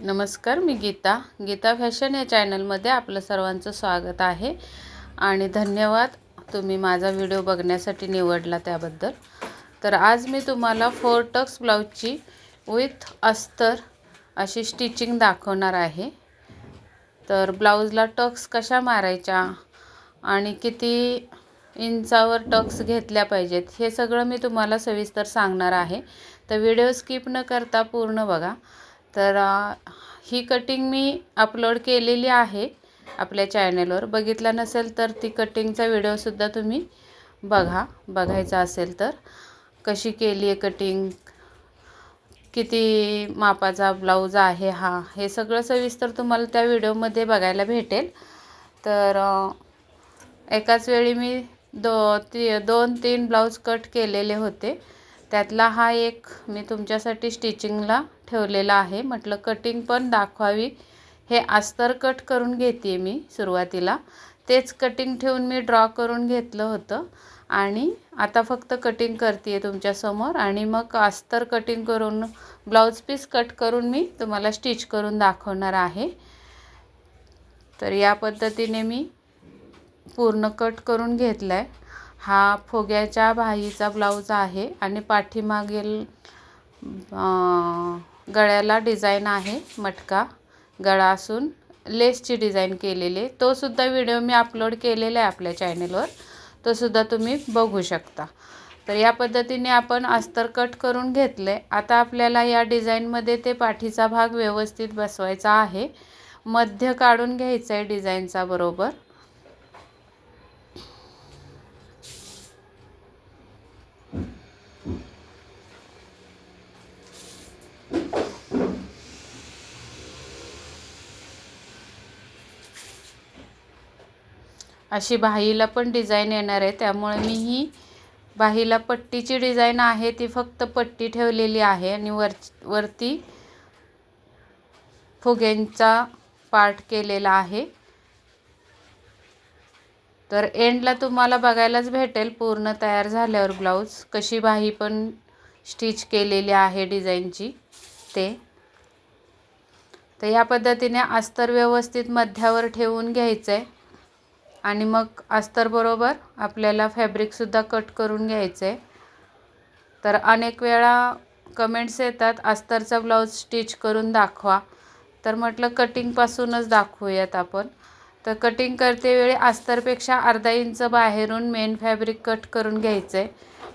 नमस्कार मी गीता. गीता फॅशन या चॅनलमध्ये आपलं सर्वांचं स्वागत आहे. आणि धन्यवाद तुम्ही माझा व्हिडिओ बघण्यासाठी निवडला त्याबद्दल. तर आज मी तुम्हाला फोर टक्स ब्लाऊजची विथ अस्तर अशी स्टिचिंग दाखवणार आहे. तर ब्लाऊजला टक्स कशा मारायच्या आणि किती इंचावर टक्स घेतल्या पाहिजेत हे सगळं मी तुम्हाला सविस्तर सांगणार आहे. तर व्हिडिओ स्किप न करता पूर्ण बघा. तर ही कटिंग मी अपलोड केलेली आहे आपल्या चॅनलवर बघितलं नसेल तर ती कटिंगचा व्हिडिओसुद्धा तुम्ही बघा बघायचा असेल तर. कशी केली आहे कटिंग किती मापाचा ब्लाऊज आहे हा? हे सगळं सविस्तर तुम्हाला त्या व्हिडिओमध्ये बघायला भेटेल. तर एकाच वेळी मी दो ती दोन तीन ब्लाऊज कट केलेले होते. त्यातला हा एक मी तुमच्यासाठी स्टिचिंगला ठेवलेला आहे. म्हटलं कटिंग पण दाखवावी. हे अस्तर कट करून घेते मी सुरुवातीला. तेच कटिंग ठेवून मी ड्रॉ करून घेतलं होतं. आणि आता फक्त कटिंग करते आहे तुमच्यासमोर. आणि मग अस्तर कटिंग करून ब्लाऊज पीस कट करून मी तुम्हाला स्टिच करून दाखवणार आहे. तर या पद्धतीने मी पूर्ण कट करून घेतला आहे हा फुग्याच्या बाहीचा ब्लाऊज आहे आणि पाठीमागील गळ्याला डिझाईन आहे मटका गळा असून लेसची डिझाईन केलेली तोसुद्धा व्हिडिओ मी अपलोड केलेला आहे आपल्या चॅनेलवर. तो सुद्धा तुम्ही बघू शकता. तर या पद्धतीने आपण अस्तर कट करून घेतले आता आपल्याला या डिझाईनमध्ये ते पाठीचा भाग व्यवस्थित बसवायचा आहे. मध्य काढून घ्यायचं आहे डिझाईनचा बरोबर. अशी बाहीला पण डिझाईन येणार आहे. त्यामुळे मी ही बाहीला पट्टीची डिझाईन आहे ती फक्त पट्टी ठेवलेली आहे आणि वर वरती फुग्यांचा पार्ट केलेला आहे. तर एंडला तुम्हाला बघायलाच भेटेल पूर्ण तयार झाल्यावर ब्लाऊज. कशी बाही पण स्टिच केलेली आहे डिझाईनची ते. तर या पद्धतीने अस्तर व्यवस्थित मध्यावर ठेवून घ्यायचं आहे आणि मग अस्तरबरोबर आपल्याला फॅब्रिकसुद्धा कट करून घ्यायचं आहे तर अनेक वेळा कमेंट्स येतात अस्तरचा ब्लाऊज स्टिच करून दाखवा. तर म्हटलं कटिंगपासूनच दाखवूयात आपण. तर कटिंग करते वेळी अस्तरपेक्षा अर्धा इंच बाहेरून मेन फॅब्रिक कट करून घ्यायचं आहे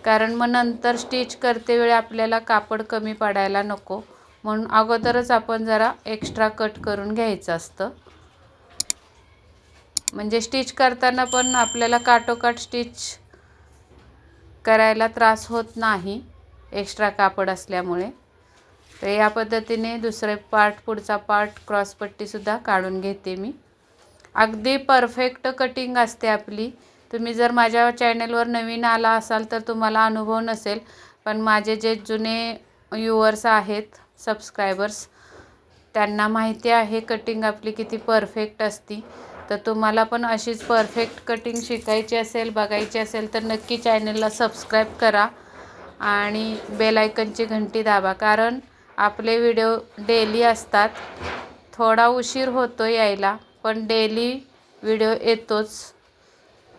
कारण मग नंतर स्टिच करते वेळी आपल्याला कापड कमी पडायला नको. म्हणून अगोदरच आपण जरा एक्स्ट्रा कट करून घ्यायचं असतं. म्हणजे स्टिच करताना पण आपल्याला काटोकाट स्टिच करायला त्रास होत नाही एक्स्ट्रा कापड असल्यामुळे. तर या पद्धतीने दुसरे पार्ट पुढचा पार्ट क्रॉसपट्टीसुद्धा काढून घेते मी. अगदी परफेक्ट कटिंग असते आपली. तुम्ही जर माझ्या चॅनलवर नवीन आला असाल तर तुम्हाला अनुभव नसेल पण माझे जे जुने व्ह्युअर्स आहेत सबस्क्रायबर्स त्यांना माहिती आहे कटिंग आपली किती परफेक्ट असती. तर तुम्हाला पण अशीच परफेक्ट कटिंग शिकायची असेल बघायची असेल तर नक्की चॅनलला सबस्क्राईब करा आणि बेलायकनची घंटी दाबा. कारण आपले व्हिडिओ डेली असतात. थोडा उशीर होतो यायला पण डेली व्हिडिओ येतोच.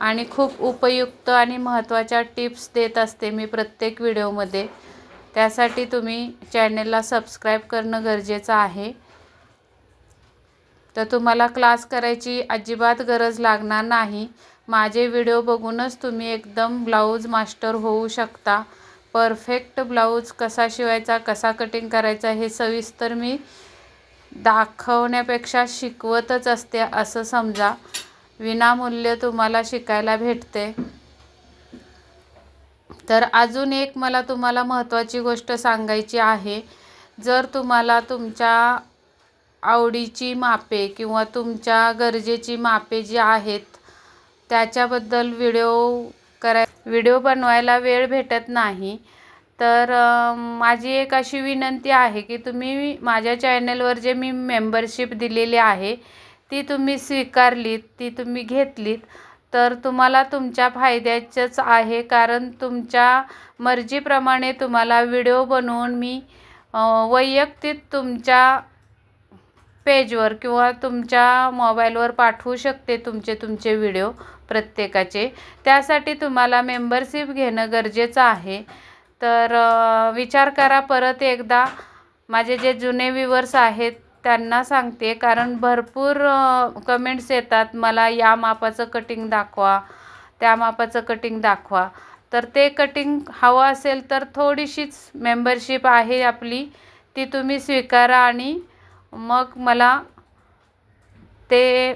आणि खूप उपयुक्त आणि महत्त्वाच्या टिप्स देत असते मी प्रत्येक व्हिडिओमध्ये त्यासाठी तुम्ही चॅनलला सबस्क्राईब करणं गरजेचं आहे. तर तुम्हाला क्लास करायची अजिबात गरज लागणार नाही. माझे व्हिडिओ बघूनच तुम्ही एकदम ब्लाऊज मास्टर होऊ शकता. परफेक्ट ब्लाऊज कसा शिवायचा कसा कटिंग करायचा हे सविस्तर मी दाखवण्यापेक्षा शिकवतच असते असं समजा. विनामूल्य तुम्हाला शिकायला भेटते. तर अजून एक मला तुम्हाला महत्त्वाची गोष्ट सांगायची आहे. जर तुम्हाला तुमच्या आवडीची मापे किंवा तुमच्या गरजेची मापे जी आहेत त्याच्याबद्दल व्हिडिओ कराय व्हिडिओ बनवायला वेळ भेटत नाही. तर माझी एक अशी विनंती आहे की तुम्ही माझ्या चॅनलवर जे मी मेंबरशिप दिलेली आहे ती तुम्ही स्वीकारलीत ती तुम्ही घेतलीत. तर तुम्हाला तुमच्या फायद्याचंच आहे कारण तुमच्या मर्जीप्रमाणे तुम्हाला व्हिडिओ बनवून मी वैयक्तिक तुमच्या पेजवर किंवा तुमच्या मोबाईलवर पाठवू शकते तुमचे तुमचे व्हिडिओ प्रत्येकाचे. त्यासाठी तुम्हाला मेंबरशिप घेणं गरजेचं आहे. तर विचार करा परत एकदा. माझे जे जुने व्हिवर्स आहेत त्यांना सांगते कारण भरपूर कमेंट्स येतात मला या मापाचं कटिंग दाखवा त्या मापाचं कटिंग दाखवा. तर ते कटिंग हवं असेल तर थोडीशीच मेंबरशिप आहे आपली ती तुम्ही स्वीकारा आणि मग मला ते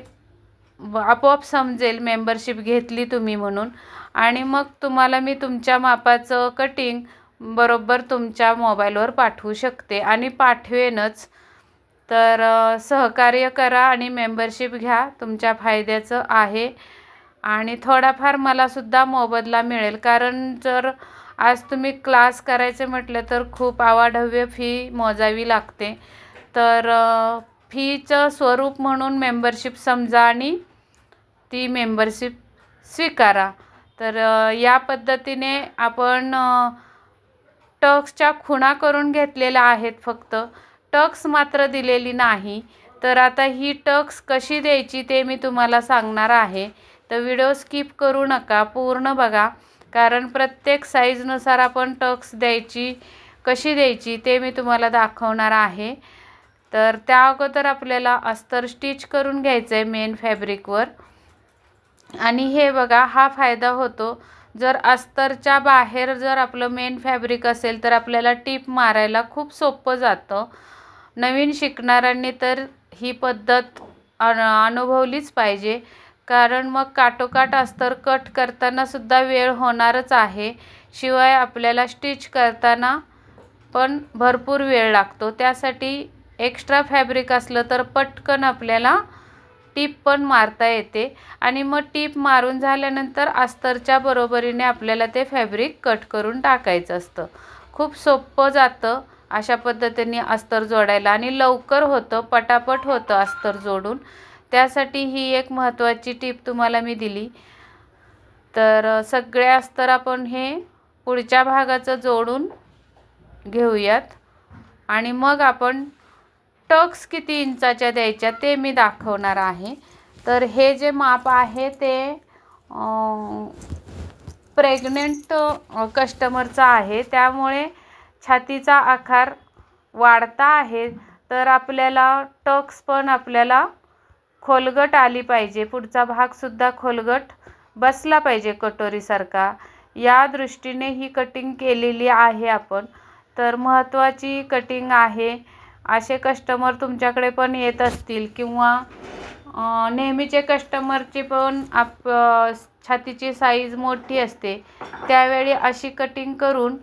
आपोआप समजेल मेंबरशिप घेतली तुम्ही म्हणून. आणि मग तुम्हाला मी तुमच्या मापाचं कटिंग बरोबर तुमच्या मोबाईलवर पाठवू शकते. आणि पाठवेनच. तर सहकार्य करा आणि मेंबरशिप घ्या. तुमच्या फायद्याचं आहे. आणि थोडाफार मलासुद्धा मोबदला मिळेल. कारण जर आज तुम्ही क्लास करायचे म्हटलं तर खूप आवाढव्य फी मोजावी लागते. तर फीचं स्वरूप म्हणून मेंबरशिप समजा आणि ती मेंबरशिप स्वीकारा. तर या पद्धतीने आपण टक्सच्या खुणा करून घेतलेल्या आहेत फक्त. टक्स मात्र दिलेली नाही. तर आता ही टक्स कशी द्यायची ते मी तुम्हाला सांगणार आहे. तर व्हिडिओ स्किप करू नका पूर्ण बघा. कारण प्रत्येक साईजनुसार आपण टक्स द्यायची कशी द्यायची ते मी तुम्हाला दाखवणार आहे. तर त्या अगोदर आपल्याला अस्तर स्टिच करून घ्यायचं आहे मेन फॅब्रिकवर आणि हे बघा हा फायदा होतो. जर अस्तरच्या बाहेर जर आपलं मेन फॅब्रिक असेल तर आपल्याला टीप मारायला खूप सोपं जातं. नवीन शिकणाऱ्यांनी तर ही पद्धत अन अनुभवलीच पाहिजे. कारण मग काटोकाट अस्तर कट करताना सुद्धा वेळ होणारच आहे. शिवाय आपल्याला स्टिच करताना पण भरपूर वेळ लागतो. त्यासाठी एक्स्ट्रा फॅब्रिक असलं तर पटकन आपल्याला टीप पण मारता येते. आणि मग टीप मारून झाल्यानंतर अस्तरच्या बरोबरीने आपल्याला ते फॅब्रिक कट करून टाकायचं असतं. खूप सोपं जातं अशा पद्धतीने अस्तर जोडायला. आणि लवकर होतं पटापट होतं अस्तर जोडून. त्यासाठी ही एक महत्त्वाची टीप तुम्हाला मी दिली. तर सगळे अस्तर आपण हे पुढच्या भागाचं जोडून घेऊयात. आणि मग आपण टक्स किती इंचाच्या द्यायच्या ते मी दाखवणार आहे. तर हे जे माप आहे ते प्रेग्नेंट कस्टमरचं आहे. त्यामुळे छातीचा आकार वाढता आहे. तर आपल्याला टक्स पण आपल्याला खोलगट आली पाहिजे. पुढचा भागसुद्धा खोलगट बसला पाहिजे कटोरीसारखा. या दृष्टीने ही कटिंग केलेली आहे आपण. तर महत्त्वाची कटिंग आहे. असे कस्टमर तुमच्याकडे पण येत असतील किंवा नेहमीचे कस्टमरची पण आप छातीची साईज मोठी असते त्यावेळी अशी कटिंग करून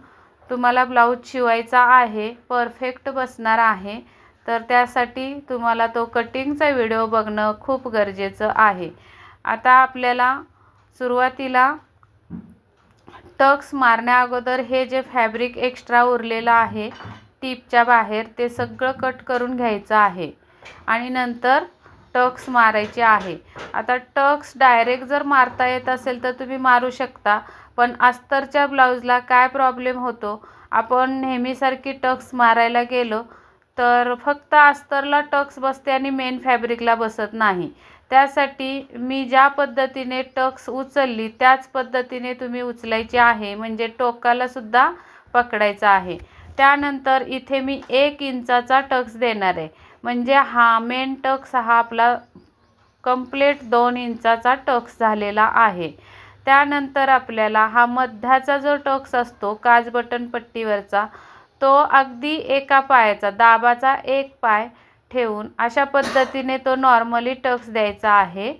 तुम्हाला ब्लाऊज शिवायचा आहे परफेक्ट बसणार आहे. तर त्यासाठी तुम्हाला तो कटिंगचा व्हिडिओ बघणं खूप गरजेचं आहे. आता आपल्याला सुरुवातीला टक्स मारण्या अगोदर हे जे फॅब्रिक एक्स्ट्रा उरलेलं आहे टीपच्या बाहेर ते सगळं कट करून घ्यायचं आहे. आणि नंतर टक्स मारायचे आहे. आता टक्स डायरेक्ट जर मारता येत असेल तर तुम्ही मारू शकता पण अस्तरच्या ब्लाऊजला काय प्रॉब्लेम होतो? आपण नेहमीसारखी टक्स मारायला गेलो तर फक्त अस्तरला टक्स बसते आणि मेन फॅब्रिकला बसत नाही. त्यासाठी मी ज्या पद्धतीने टक्स उचलली त्याच पद्धतीने तुम्ही उचलायची आहे. म्हणजे टोकाला सुद्धा पकडायचं आहे. त्यानंतर इथे मी एक इंचाचा टक्स देणार आहे. म्हणजे हा मेन टक्स हा आपला कंप्लेट दोन इंचाचा टक्स झालेला आहे. त्यानंतर आपल्याला हा मध्याचा जो टक्स असतो काज बटन पट्टीवरचा तो अगदी एका पायाचा दाबाचा एक पाय ठेवून अशा पद्धतीने तो नॉर्मली टक्स द्यायचा आहे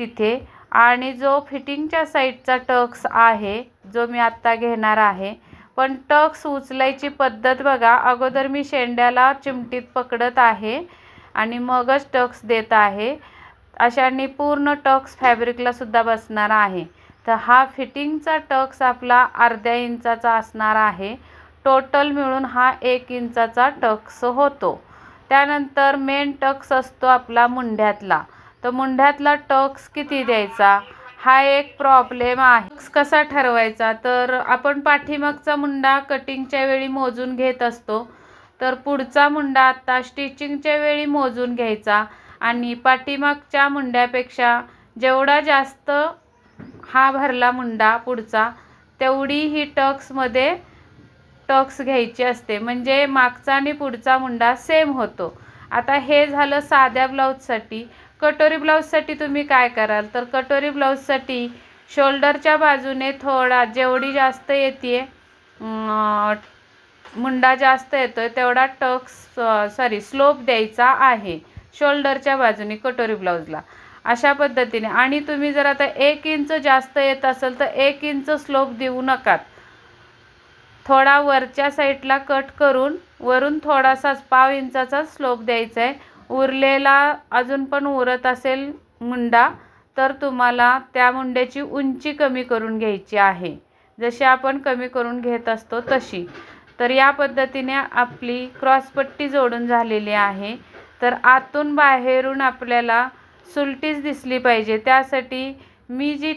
तिथे. आणि जो फिटिंगच्या साईडचा टक्स आहे जो मी आत्ता घेणार आहे पण टक्स उचलायची पद्धत बघा अगोदर मी शेंड्याला चिमटीत पकडत आहे आणि मगच टक्स देत आहे. अशाने पूर्ण टक्स फॅब्रिकला सुद्धा बसणार आहे. तर हा फिटिंगचा टक्स आपला अर्ध्या इंचाचा असणार आहे. टोटल मिळून हा एक इंचाचा टक्स होतो. त्यानंतर मेन टक्स असतो आपला मुंढ्यातला. तर मुंढ्यातला टक्स किती द्यायचा? हा एक प्रॉब्लेम आहे. कसा ठरवायचा? तर आपण पाठीमागचा मुंडा कटिंगच्या वेळी मोजून घेत असतो. तर पुढचा मुंडा आता स्टिचिंगच्या वेळी मोजून घ्यायचा. आणि पाठीमागच्या मुंड्यापेक्षा जेवढा जास्त हा भरला मुंडा पुढचा तेवढी ही टक्समध्ये टक्स घ्यायची असते. म्हणजे मागचा आणि पुढचा मुंडा सेम होतो. आता हे झालं साध्या ब्लाऊजसाठी कटोरी ब्लाऊजसाठी तुम्ही काय कराल? तर कटोरी ब्लाऊजसाठी शोल्डरच्या बाजूने थोडा जेवढी जास्त येते मुंडा जास्त येतोय तेवढा टक्स सॉरी स्लोप द्यायचा आहे शोल्डरच्या बाजूने कटोरी ब्लाऊजला. अशा पद्धतीने. आणि तुम्ही जर आता एक इंच जास्त येत असेल तर एक इंच स्लोप देऊ नका थोडा वरच्या साईडला कट करून वरून थोडासाच पाव इंचाचा स्लोप द्यायचा आहे उरलेला अजून पण उरत असेल मुंडा तर तुम्हाला त्या मुंड्याची उंची कमी करून घ्यायची आहे. जशी आपण कमी करून घेत असतो तशी. तर या पद्धतीने आपली क्रॉसपट्टी जोडून झालेली आहे. तर आतून बाहेरून आपल्याला सुलटीच दिसली पाहिजे. त्यासाठी मी जी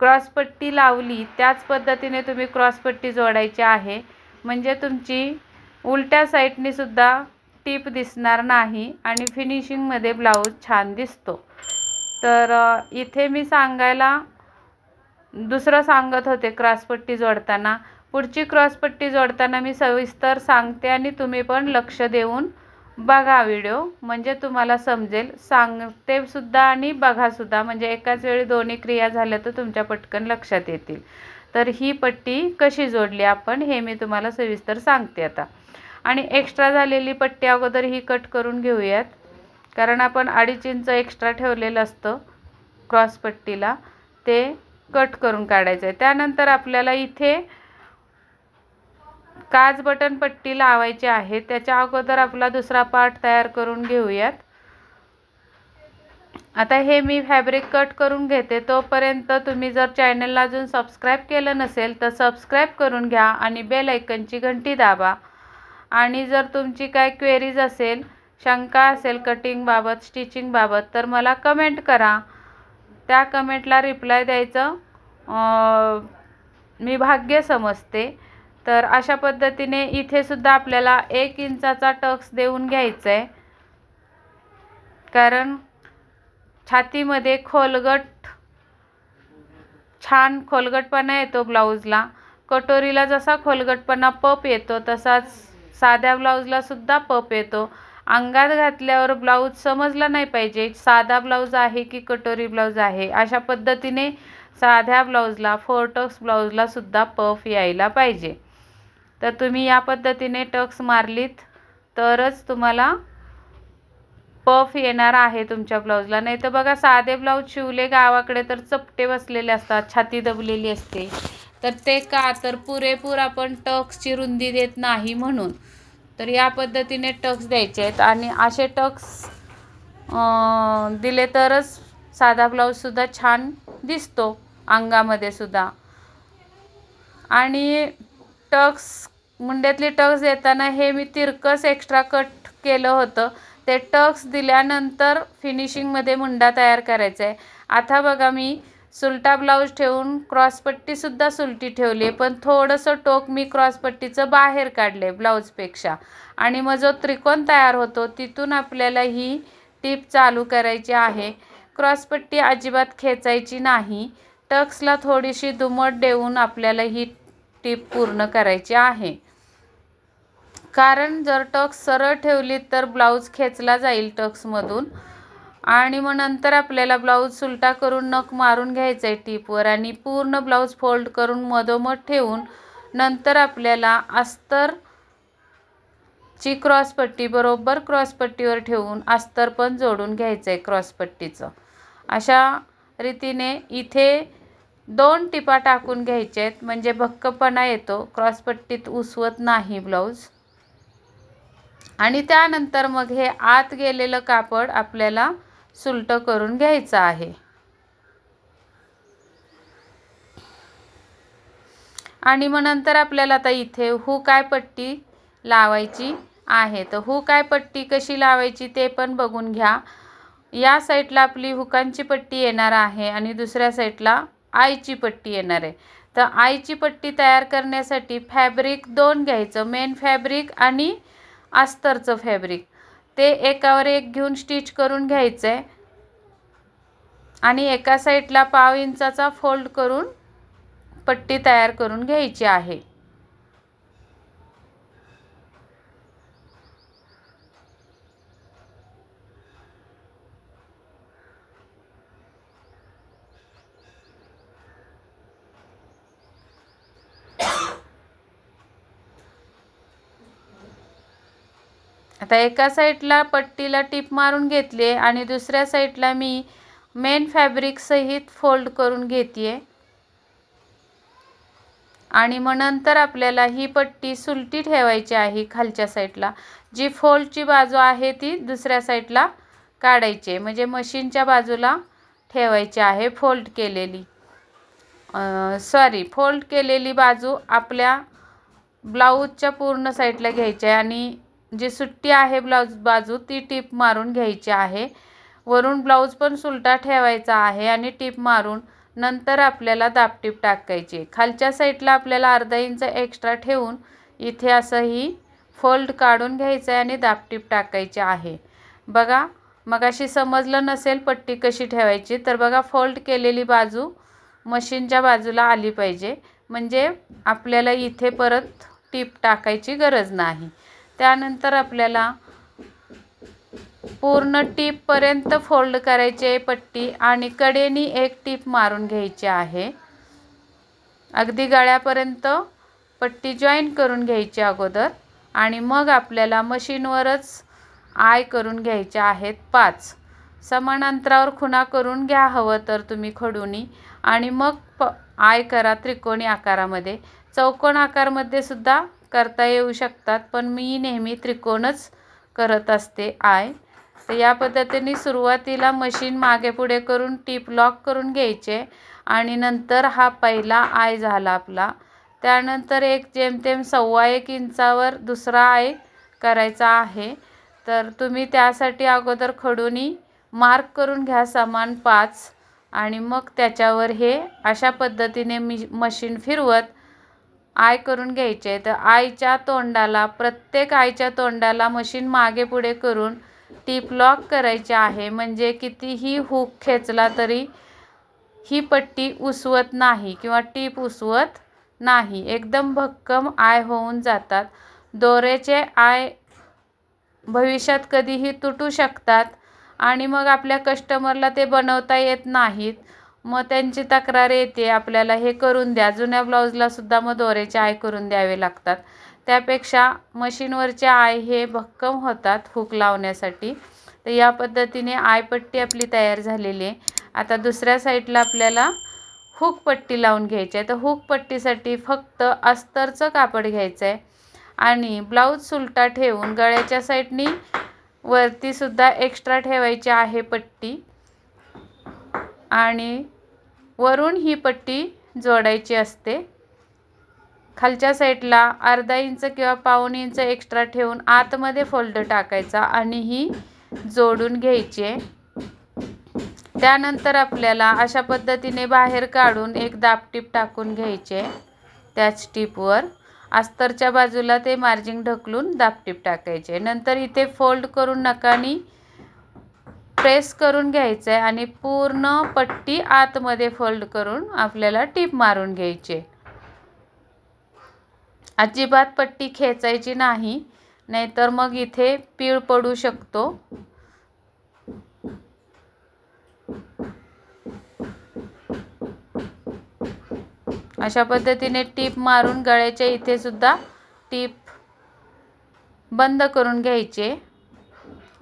क्रॉसपट्टी लावली त्याच पद्धतीने तुम्ही क्रॉसपट्टी जोडायची आहे. म्हणजे तुमची उलट्या साईडने सुद्धा टीप दिसणार नाही आणि फिनिशिंगमध्ये ब्लाऊज छान दिसतो. तर इथे मी सांगायला दुसरं सांगत होते क्रॉसपट्टी जोडताना. पुढची क्रॉसपट्टी जोडताना मी सविस्तर सांगते आणि तुम्ही पण लक्ष देऊन बघा व्हिडिओ म्हणजे तुम्हाला समजेल. सांगते सुद्धा आणि बघासुद्धा म्हणजे एकाच वेळी दोन्ही क्रिया झाल्या तर तुमच्या पटकन लक्षात येतील. तर ही पट्टी कशी जोडली आपण हे मी तुम्हाला सविस्तर सांगते आता. आणि एक्स्ट्रा झालेली पट्टी अगोदर ही कट करून घेऊयात. कारण आपण अडीच इंच एक्स्ट्रा ठेवलेलं असतं क्रॉस पट्टीला. ते कट करून काढायचं आहे. त्यानंतर आपल्याला इथे काच बटन पट्टी लावायची आहे. त्याच्या अगोदर आपला दुसरा पार्ट तयार करून घेऊयात. आता हे मी फॅब्रिक कट करून घेते. तोपर्यंत तुम्ही जर चॅनलला अजून सबस्क्राईब केलं नसेल तर सबस्क्राईब करून घ्या आणि बेल ऐकनची घंटी दाबा. आणि जर तुमची काय क्वेरीज असेल शंका असेल कटिंगबाबत स्टिचिंगबाबत तर मला कमेंट करा. त्या कमेंटला रिप्लाय द्यायचं. मी भाग्य समजते. तर अशा पद्धतीने इथेसुद्धा आपल्याला एक इंचाचा टक्स देऊन घ्यायचं आहे कारण छातीमध्ये खोलगट छान खोलगटपणा येतो ब्लाऊजला कटोरीला जसा खोलगटपणा पप येतो तसाच साध्या ब्लाऊजला सुद्धा पप येतो. अंगात घातल्यावर ब्लाऊज समजला नाही पाहिजे. साधा ब्लाऊज आहे की कटोरी ब्लाऊज आहे? अशा पद्धतीने साध्या ब्लाऊजला फोर ब्लाऊजला सुद्धा पफ यायला पाहिजे. तर तुम्ही या पद्धतीने टक्स मारलीत तरच तुम्हाला पफ येणार आहे तुमच्या ब्लाऊजला. नाही तर बघा साधे ब्लाऊज शिवले गावाकडे तर चपटे बसलेले असतात छाती दबलेली असते. तर ते का? तर पुरेपूर आपण टक्सची रुंदी देत नाही म्हणून. तर या पद्धतीने टक्स द्यायचे आहेत. आणि असे टक्स दिले तरच साधा ब्लाऊजसुद्धा छान दिसतो अंगामध्ये सुद्धा. आणि टक्स मुंड्यातली टक्स देताना हे मी तिरकस एक्स्ट्रा कट केलं होतं. ते टक्स दिल्यानंतर फिनिशिंगमध्ये मुंडा तयार करायचा आहे. आता बघा मी सुलटा ब्लाऊज ठेवून क्रॉसपट्टीसुद्धा सुलटी ठेवली आहे. पण थोडंसं टोक मी क्रॉसपट्टीचं बाहेर काढले ब्लाऊजपेक्षा. आणि मग जो त्रिकोण तयार होतो तिथून आपल्याला ही टीप चालू करायची आहे. क्रॉसपट्टी अजिबात खेचायची नाही. टक्सला थोडीशी दुमट देऊन आपल्याला ही टीप पूर्ण करायची आहे. कारण जर टक्स सरळ ठेवली तर ब्लाऊज खेचला जाईल टक्समधून. आणि मग नंतर आपल्याला ब्लाऊज सुलटा करून नख मारून घ्यायचं आहे टीपवर आणि पूर्ण ब्लाऊज फोल्ड करून मधोमध ठेवून नंतर आपल्याला अस्तर ची क्रॉसपट्टी बरोबर क्रॉसपट्टीवर ठेवून अस्तर पण जोडून घ्यायचं आहे क्रॉसपट्टीचं अशा रीतीने इथे दोन टिपा टाकून घ्यायचे आहेत म्हणजे भक्कपणा येतो क्रॉसपट्टीत उसवत नाही ब्लाऊज. आणि त्यानंतर मग हे आत गेलेलं कापड आपल्याला सुलटं करून घ्यायचं आहे. आणि मग नंतर आपल्याला आता इथे हुकाय पट्टी लावायची आहे. तर हुकाय पट्टी कशी लावायची ते पण बघून घ्या. या साईडला आपली हुकांची पट्टी येणार आहे आणि दुसऱ्या साईडला आईची पट्टी येणार आहे. तर आईची पट्टी तयार करण्यासाठी फॅब्रिक दोन घ्यायचं. मेन फॅब्रिक आणि अस्तरचं फॅब्रिक. ते एकावर एक घेऊन स्टिच करून घ्यायचं. आहे आणि एका साईडला पाव इंचाचा फोल्ड करून पट्टी तयार करून घ्यायची आहे. आता एका साईडला पट्टीला टिप मारून घेतली आहे आणि दुसऱ्या साईडला मी मेन फॅब्रिकसहित फोल्ड करून घेते आणि मग नंतर आपल्याला ही पट्टी सुलटी ठेवायची आहे खालच्या साईडला. जी फोल्डची बाजू आहे ती दुसऱ्या साईडला काढायची म्हणजे मशीनच्या बाजूला ठेवायची आहे फोल्ड केलेली. सॉरी फोल्ड केलेली बाजू आपल्या ब्लाऊजच्या पूर्ण साईडला घ्यायची आहे आणि जी सुट्टी आहे ब्लाऊज बाजू ती टीप मारून घ्यायची आहे. वरून ब्लाऊज पण सुलटा ठेवायचा आहे आणि टीप मारून नंतर आपल्याला दापटीप टाकायची खालच्या साईडला आपल्याला अर्धा इंच एक्स्ट्रा ठेवून इथे असंही फोल्ड काढून घ्यायचं आहे आणि दापटीप टाकायची आहे. बघा मग अशी समजलं नसेल पट्टी कशी ठेवायची तर बघा फोल्ड केलेली बाजू मशीनच्या बाजूला आली पाहिजे. म्हणजे आपल्याला इथे परत टीप टाकायची गरज नाही. त्यानंतर आपल्याला पूर्ण टीपपर्यंत फोल्ड करायची आहे पट्टी आणि कडेनी एक टीप मारून घ्यायची आहे. अगदी गळ्यापर्यंत पट्टी जॉईन करून घ्यायची अगोदर आणि मग आपल्याला मशीनवरच आय करून घ्यायच्या आहेत पाच. समान अंतरावर खुणा करून घ्या हवं तर तुम्ही खडूनी आणि मग प आय करा त्रिकोणी आकारामध्ये. चौकोन आकारमध्ये सुद्धा करता येऊ शकतात पण मी नेहमी त्रिकोणच करत असते. आय. तर या पद्धतीने सुरुवातीला मशीन मागे पुढे करून टीप लॉक करून घ्यायचे आणि नंतर हा पहिला आय झाला आपला. त्यानंतर एक जेमतेम सव्वा एक इंचावर दुसरा आय करायचा आहे. तर तुम्ही त्यासाठी अगोदर खडूनी मार्क करून घ्या समान पाच आणि मग त्याच्यावर हे अशा पद्धतीने मी मशीन फिरवत आय करून घ्यायचे. तर आईच्या तोंडाला प्रत्येक आईच्या तोंडाला मशीन मागे पुढे करून टीप लॉक करायची आहे. म्हणजे कितीही हुक खेचला तरी ही पट्टी उसवत नाही किंवा टीप उसवत नाही. एकदम भक्कम आय होऊन जातात. दोऱ्याचे आय भविष्यात कधीही तुटू शकतात आणि मग आपल्या कस्टमरला ते बनवता येत नाहीत. मग त्यांची तक्रार येते आपल्याला हे करून द्या. जुन्या ब्लाऊजला सुद्धा मग दोऱ्याचे आय करून द्यावे लागतात. त्यापेक्षा मशीनवरचे आय हे भक्कम होतात हुक लावण्यासाठी. तर या पद्धतीने आयपट्टी आपली तयार झालेली आहे. आता दुसऱ्या साईडला आपल्याला हुक पट्टी लावून घ्यायची आहे. तर हुक पट्टीसाठी फक्त अस्तरचं कापड घ्यायचं आहे. आणि ब्लाऊज सुलटा ठेवून गळ्याच्या साईडनी वरतीसुद्धा एक्स्ट्रा ठेवायची आहे पट्टी. आणि वरून ही पट्टी जोडायची असते. खालच्या साईडला अर्धा इंच किंवा पाऊण इंच एक्स्ट्रा ठेवून आतमध्ये फोल्ड टाकायचा आणि ही जोडून घ्यायची त्यानंतर आपल्याला अशा पद्धतीने बाहेर काढून एक दापटीप टाकून घ्यायचे त्याच टीपवर अस्तरच्या बाजूला ते मार्जिंग ढकलून दापटीप टाकायचे नंतर इथे फोल्ड करून नकानी प्रेस करून घ्यायचं आहे आणि पूर्ण पट्टी आतमध्ये फोल्ड करून आपल्याला टीप मारून घ्यायचे अजिबात पट्टी खेचायची नाही नाहीतर मग इथे पीळ पडू शकतो. अशा पद्धतीने टीप मारून गळ्याच्या इथे सुद्धा टीप बंद करून घ्यायचे.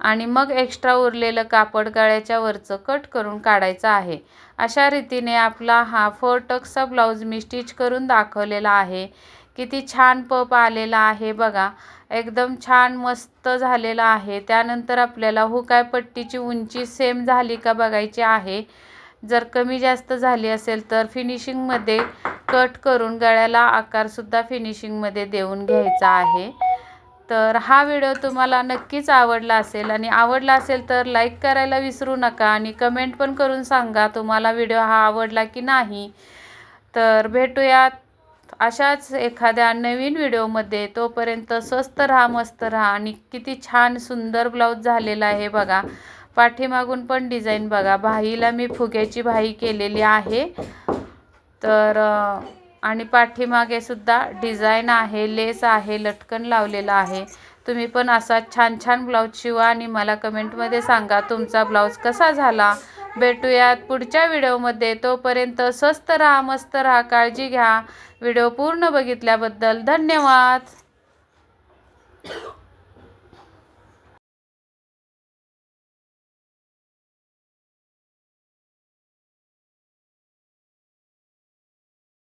आणि मग एक्स्ट्रा उरलेलं कापड गळ्याच्या वरचं कट करून काढायचं आहे. अशा रीतीने आपला हा फोर टक्सचा ब्लाऊज मी स्टिच करून दाखवलेला आहे. किती छान पप आलेला आहे बघा. एकदम छान मस्त झालेला आहे. त्यानंतर आपल्याला हुकाय पट्टीची उंची सेम झाली का बघायची आहे. जर कमी जास्त झाली असेल तर फिनिशिंगमध्ये कट करून गळ्याला आकारसुद्धा फिनिशिंगमध्ये देऊन घ्यायचा आहे. तर हा व्हिडिओ तुम्हाला नक्कीच आवडला असेल आणि आवडला असेल तर लाईक करायला विसरू नका आणि कमेंट पण करून सांगा तुम्हाला व्हिडिओ हा आवडला की नाही. तर भेटूयात अशाच एखाद्या नवीन व्हिडिओमध्ये. तोपर्यंत स्वस्त राहा मस्त राहा आणि किती छान सुंदर ब्लाऊज झालेला आहे बघा. पाठीमागून पण डिझाईन बघा. भाईला मी फुग्याची भाई केलेली आहे. तर आणि पाठीमागे सुद्धा डिझाईन आहे लेस आहे लटकन लावलेलं आहे. तुम्ही पण असा छान छान ब्लाऊज शिवा आणि मला कमेंटमध्ये सांगा तुमचा ब्लाऊज कसा झाला. भेटूयात पुढच्या व्हिडिओमध्ये. तोपर्यंत स्वस्त राहा मस्त राहा काळजी घ्या. व्हिडिओ पूर्ण बघितल्याबद्दल धन्यवाद.